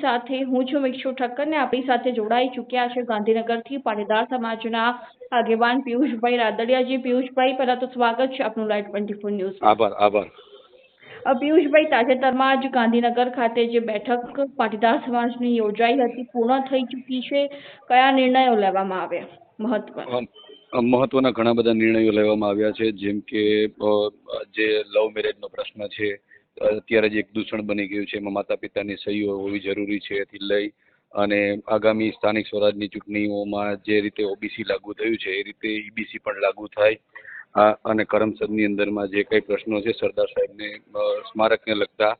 સાથે હું છું મિક્ષુ ઠક્કર ને આપણી સાથે જોડાઈ ચૂક્યા છે. ગાંધીનગરથી પાટીદાર સમાજના આગેવાન પિયુષભાઈ રાદડિયાજી. પિયુષભાઈ પહેલા તો સ્વાગત છે આપનું લાઈવ ટ્વેન્ટી ફોર ન્યૂઝ. આભાર આભાર. પિયુષભાઈ તાજેતરમાં જ ગાંધીનગર ખાતે જે બેઠક પાટીદાર સમાજની યોજાઈ હતી પૂર્ણ થઈ ચૂકી છે. કયા નિર્ણયો લેવામાં આવ્યા? અમ, મહત્વના ઘણા બધા નિર્ણયો લેવામાં આવ્યા છે. જેમ કે જે લવ મેરેજનો પ્રશ્ન છે અત્યારે જે એક દૂષણ બની ગયું છે. એમાં માતા પિતાની સહીઓ હોવી જરૂરી છે એથી લઈ અને આગામી સ્થાનિક સ્વરાજની ચૂંટણીઓમાં જે રીતે ઓબીસી લાગુ થયું છે, એ રીતે ઈબીસી પણ લાગુ થાય. અને કરમસદની અંદરમાં જે કંઈ પ્રશ્નો છે, સરદાર સાહેબને સ્મારકને લગતા.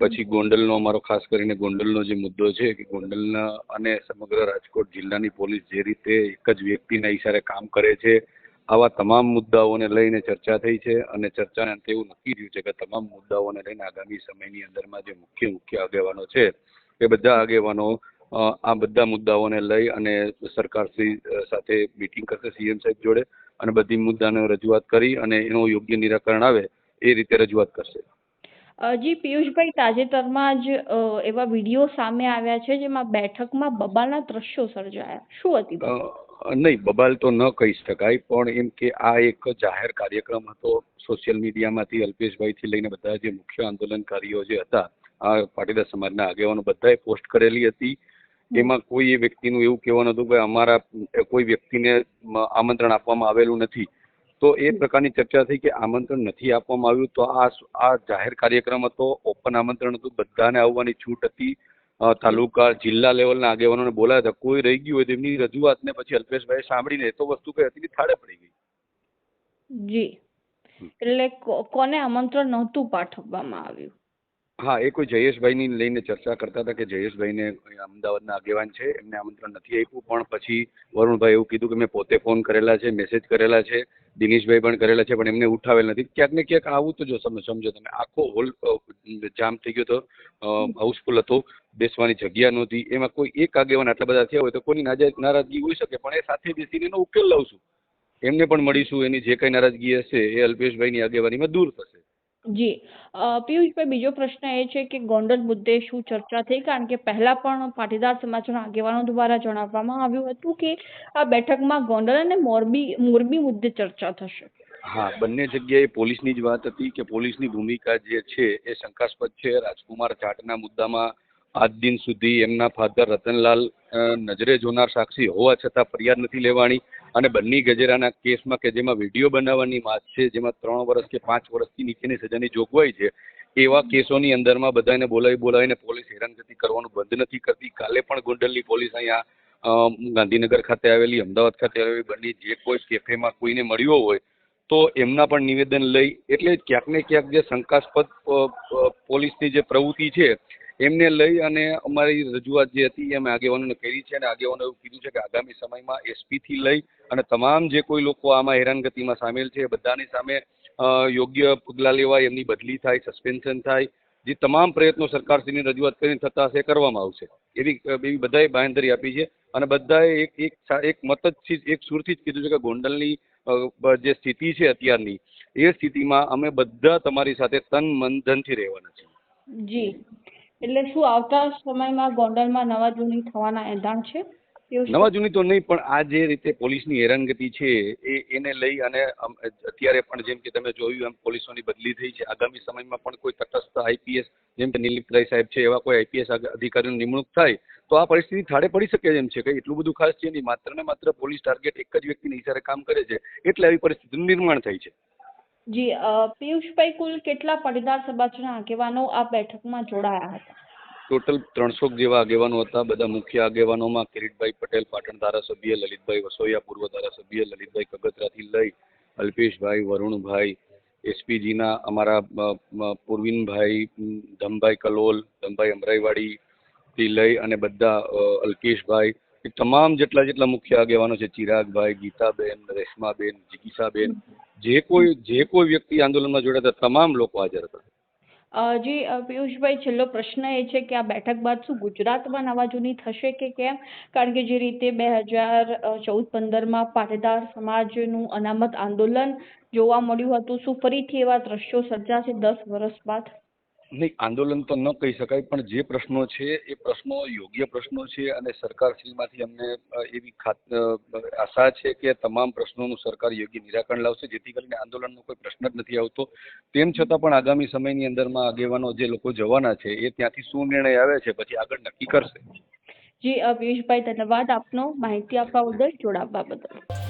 પછી ગોંડલનો અમારો ખાસ કરીને ગોંડલનો જે મુદ્દો છે કે ગોંડલના અને સમગ્ર રાજકોટ જિલ્લાની પોલીસ જે રીતે એક જ વ્યક્તિના ઈશારે કામ કરે છે આવા તમામ મુદ્દાઓને લઈને ચર્ચા થઈ છે અને ચર્ચાને અંતે એવું નક્કી થયું છે કે તમામ મુદ્દાઓને લઈને આગામી સમયની અંદરમાં જે મુખ્ય મુખ્ય આગેવાનો છે એ બધા આગેવાનો આ બધા મુદ્દાઓને લઈ અને સરકારશ્રી સાથે મિટિંગ કરશે સીએમ સાહેબ જોડે અને બધી મુદ્દાને રજૂઆત કરી અને એનું યોગ્ય નિરાકરણ આવે એ રીતે રજૂઆત કરશે. જી પિયુષભાઈ તાજેતરમાં જ એવા વીડિયો સામે આવ્યા છે જેમાં બેઠકમાં બબાલના દ્રશ્યો સર્જાયા. શું હતી? નહીં, બબાલ તો ન કહી શકાય, પણ એમ કે આ એક જાહેર કાર્યક્રમ હતો. સોશિયલ મીડિયામાંથી અલ્પેશભાઈથી લઈને બધા જે મુખ્ય આંદોલનકારીઓ જે હતા, આ પાટીદાર સમાજના આગેવાનો બધાએ પોસ્ટ કરેલી હતી. એમાં કોઈ એ વ્યક્તિનું એવું કહેવાનું હતું કે અમારા, કોઈ વ્યક્તિને આમંત્રણ આપવામાં આવેલું નથી. તો એ પ્રકારની ચર્ચા થઈ કે આમંત્રણ નથી આપવામાં આવ્યું, તો આ આ જાહેર કાર્યક્રમ હતો, ઓપન આમંત્રણ હતું, બધાને આવવાની છૂટ હતી. તાલુકા જિલ્લા લેવલના આગેવાનોને બોલાયા હતા. કોઈ રહી ગયું હોય તો એમની રજૂઆતને પછી અલ્પેશભાઈ સાંભળીને એ તો વસ્તુ કઈ હતી થાળે પડી ગઈ. જી. એટલે કોને આમંત્રણ નહોતું પાઠવવામાં આવ્યું? હા એ કોઈ જયેશભાઈની લઈને ચર્ચા કરતા હતા કે જયેશભાઈને અમદાવાદના આગેવાન છે એમને આમંત્રણ નથી આપ્યું. પણ પછી વરુણભાઈ એવું કીધું કે મેં પોતે ફોન કરેલા છે મેસેજ કરેલા છે દિનેશભાઈ પણ કરેલા છે પણ એમને ઉઠાવેલ નથી. ક્યાંક ને ક્યાંક આવું તો જો તમે સમજો તમે. આખો હોલ જામ થઈ ગયો હતો હાઉસફુલ હતો. બેસવાની જગ્યા નહોતી. એમાં કોઈ એક આગેવાન આટલા બધા થયા હોય તો કોની નારાજગી હોઈ શકે. પણ એ સાથે બેસીને એનો ઉકેલ લાવશું એમને પણ મળીશું. એની જે કંઈ નારાજગી હશે એ અલ્પેશભાઈની આગેવાનીમાં દૂર થશે. જી. પિયુષભાઈ બીજો પ્રશ્ન એ છે કે ગોંડલ મુદ્દે શું ચર્ચા થઈ? કારણ કે પહેલા પણ પાટીદાર સમાજના આગેવાનો દ્વારા જણાવવામાં આવ્યું હતું કે આ બેઠકમાં ગોંડલ અને મોરબી મોરબી મુદ્દે ચર્ચા થશે. હા બંને જગ્યાએ પોલીસની જ વાત હતી કે પોલીસની ભૂમિકા જે છે એ શંકાસ્પદ છે. રાજકુમાર જાટના મુદ્દામાં આજ દિન સુધી એમના ફાધર રતનલાલ નજરે જોનાર સાક્ષી હોવા છતાં ફરિયાદ નથી લેવાની અને બન્ની ગજેરાના કેસમાં કે જેમાં વીડિયો બનાવવાની વાત છે, જેમાં ત્રણ વર્ષ કે પાંચ વર્ષથી નીચેની સજાની જોગવાઈ છે, એવા કેસોની અંદરમાં બધાને બોલાવી બોલાવીને પોલીસ હેરાનગતિ કરવાનું બંધ નથી કરતી. કાલે પણ ગોંડલની પોલીસ અહીંયા ગાંધીનગર ખાતે આવેલી, અમદાવાદ ખાતે આવેલી બંને જે કોઈ કેફેમાં કોઈને મળ્યો હોય તો એમના પણ નિવેદન લઈ, એટલે ક્યાંક ને ક્યાંક જે શંકાસ્પદ પોલીસની જે પ્રવૃત્તિ છે એમને લઈ અને અમારી રજૂઆત જે હતી એ અમે આગેવાનોને કરી છે અને આગેવાનો એવું કીધું છે કે આગામી સમયમાં એસપીથી લઈ અને તમામ જે કોઈ લોકો આમાં હેરાનગતિમાં સામેલ છે એ બધાની સામે યોગ્ય પગલાં લેવાય, એમની બદલી થાય, સસ્પેન્શન થાય, જે તમામ પ્રયત્નો સરકારશ્રીની રજૂઆત કરીને થતા હશે કરવામાં આવશે. એવી એવી બધાએ બાંહેધરી આપી છે અને બધાએ એક એક એક મત જ એક સુરથી જ કીધું છે કે ગોંડલની જે સ્થિતિ છે અત્યારની, એ સ્થિતિમાં અમે બધા તમારી સાથે તન મન ધનથી રહેવાના છીએ. જી. એટલે શું આવતા સમયમાં ગોંડલમાં નવા જૂની થવાના એંધાણ છે? નવા જૂની તો નહીં, પણ આ જે રીતે પોલીસની હેરાનગતિ છે, એ એને લઈ અને અત્યારે પણ જેમ કે તમે જોયું એમ પોલીસોની બદલી થઈ છે. આગામી સમયમાં પણ કોઈ તટસ્થ આઈપીએસ, જેમ કે નિલીપરાય સાહેબ છે, એવા કોઈ આઈપીએસ અધિકારીની નિમણૂક થાય, તો આ પરિસ્થિતિ થાળે પડી શકે એમ છે કે એટલું બધું ખાસ છે નહીં. માત્ર ને માત્ર પોલીસ ટાર્ગેટ એક જ વ્યક્તિની ઈશારે કામ કરે છે, એટલે આવી પરિસ્થિતિનું નિર્માણ થાય છે. જી પિયુષભાઈ કુલ કેટલા પાટીદાર સમાજના આગેવાનો આ બેઠકમાં જોડાયા હતા? ટોટલ ત્રણસો જેવા આગેવાનો હતા. બધા મુખ્ય આગેવાનોમાં કિરીટભાઈ પટેલ, પાટણ ધારાસભ્ય, લલિતભાઈ વસોયા, પૂર્વ ધારાસભ્ય, લલિતભાઈ કગતરાથી લઈ અલ્પેશભાઈ, વરુણભાઈ, એસપીજીના અમારા પૂર્વિનભાઈ, ધમભાઈ કલોલ, ધમભાઈ અમરાઈવાડીથી લઈ અને બધા અલ્કેશભાઈ એ તમામ જેટલા જેટલા મુખ્ય આગેવાનો છે, ચિરાગભાઈ, ગીતાબેન, રેશમાબેન, જિગીસાબેન જે કોઈ જે કોઈ વ્યક્તિ આંદોલનમાં જોડાયા તમામ લોકો હાજર હતા. જી પિયુષભાઈ, છેલ્લો પ્રશ્ન એ છે કે આ બેઠક બાદ શું ગુજરાતમાં નવા જૂની થશે કે કેમ? કારણ કે જે રીતે બે હજાર ચૌદ, પંદરમાં પાટીદાર સમાજનું અનામત આંદોલન જોવા મળ્યું હતું, શું ફરીથી એવા દ્રશ્યો સર્જાશે દસ વર્ષ બાદ? નહીં, આંદોલન તો ન કહી શકાય, પણ જે પ્રશ્નો છે, એ પ્રશ્નો યોગ્ય પ્રશ્નો છે અને સરકારશ્રીમાંથી અમને એવી આશા છે કે તમામ પ્રશ્નોનું સરકાર યોગ્ય નિરાકરણ લાવશે, જેથી કરીને આંદોલનનો કોઈ પ્રશ્ન જ નથી આવતો. તેમ છતાં પણ આગામી સમયની અંદરમાં આગેવાનો જે લોકો જવાના છે, એ ત્યાંથી શું નિર્ણય આવે છે, પછી આગળ નક્કી કરશે. જી પિયુષભાઈ, ધન્યવાદ આપનો. માહિતી આપવા બદલ જોડાવવા બદલ.